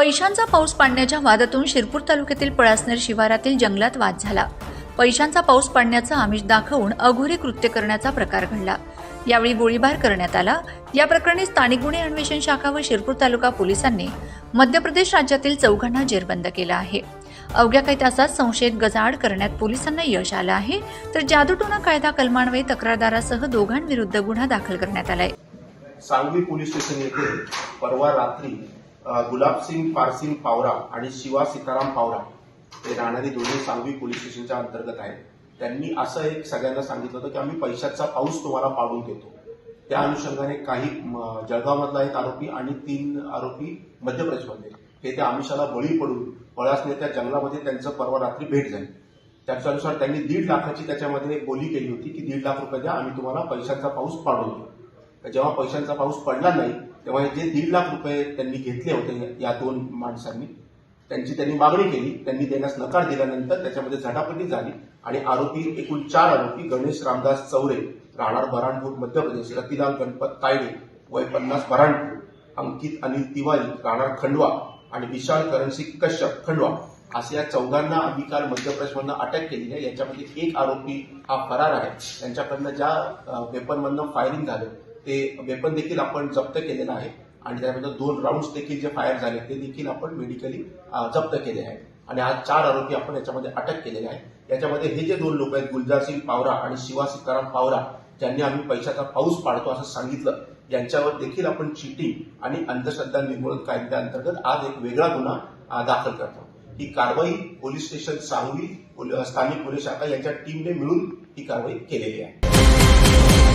पैशांचा पाऊस पाडण्याच्या वादातून शिरपूर तालुक्यातील पळासनेर शिवारातील जंगलात वाद झाला. पैशांचा पाऊस पाडण्याचं आमिष दाखवून अघोरी कृत्य करण्याचा प्रकार घडला. यावेळी गोळीबार करण्यात आला. या प्रकरणी स्थानिक गुन्हे अन्वेषण शाखा व शिरपूर तालुका पोलिसांनी मध्य प्रदेश राज्यातील चौघांना जेरबंद केला आहे. अवघ्या काही तासात संशयित गजाआड करण्यात पोलिसांना यश आलं आहे. तर जादूटोना कायदा कलमान्वये तक्रारदारासह दोघांविरुद्ध गुन्हा दाखल करण्यात आलाय. सांगवी पोलीस स्टेशन येथे परवा रात्री गुलाबसिंग पारसिंग पावरा आणि शिवा सीताराम पावरा हे राहणारी दोन्ही सांगवी पोलीस स्टेशनच्या अंतर्गत आहेत. त्यांनी असं एक सगळ्यांना सांगितलं होतं की आम्ही पैशाचा पाऊस तुम्हाला पाडून देतो. त्या अनुषंगाने काही जळगावमधला एक आरोपी आणि तीन आरोपी मध्य प्रदेशमधले हे त्या आमिषाला बळी पडून पळासने त्या जंगलामध्ये त्यांचं परवा रात्री भेट झाली. त्याच्यानुसार त्यांनी दीड लाखाची त्याच्यामध्ये बोली केली होती की दीड लाख रुपये द्या आम्ही तुम्हाला पैशांचा पाऊस पाडून देऊ. जेव्हा पैशांचा पाऊस पडला नाही तेव्हा हे जे दीड लाख रुपये त्यांनी घेतले होते या- या दोन माणसांनी त्यांची त्यांनी मागणी केली त्यांनी देण्यास नकार दिल्यानंतर त्याच्यामध्ये झटापटी झाली आणि आरोपी एकूण चार आरोपी गणेश रामदास चौरे राहणार बराणपूर मध्य प्रदेश रतिलाल गणपत तायडे वय पन्नास बराणपूर अंकित अनिल तिवारी राहणार खंडवा आणि विशाल करणसिंग कश्यप खंडवा असे या चौघांना आम्ही काल मध्य प्रदेशमधनं अटक केली आहे. याच्यामध्ये एक आरोपी हा फरार आहे. त्यांच्याकडनं ज्या वेपनमधनं फायरिंग झालं ते वेपन देखील आपण जप्त केलेलं आहे. आणि त्यानंतर दोन राऊंड देखील जे फायर झाले ते देखील आपण मेडिकली जप्त केले आहे आणि आज चार आरोपी आपण याच्यामध्ये अटक केलेले आहे याच्यामध्ये हे जे दोन लोक आहेत गुलजार सिंग पावरा आणि शिवा सीताराम पावरा ज्यांनी आम्ही पैशाचा पाऊस पाडतो असं सांगितलं यांच्यावर देखील आपण चिटिंग आणि अंधश्रद्धा निर्मूलन कायद्याअंतर्गत आज एक वेगळा गुन्हा दाखल करतो. ही कारवाई पोलीस स्टेशन सांगली स्थानिक पोलीस शाखा यांच्या टीमने मिळून ही कारवाई केलेली आहे.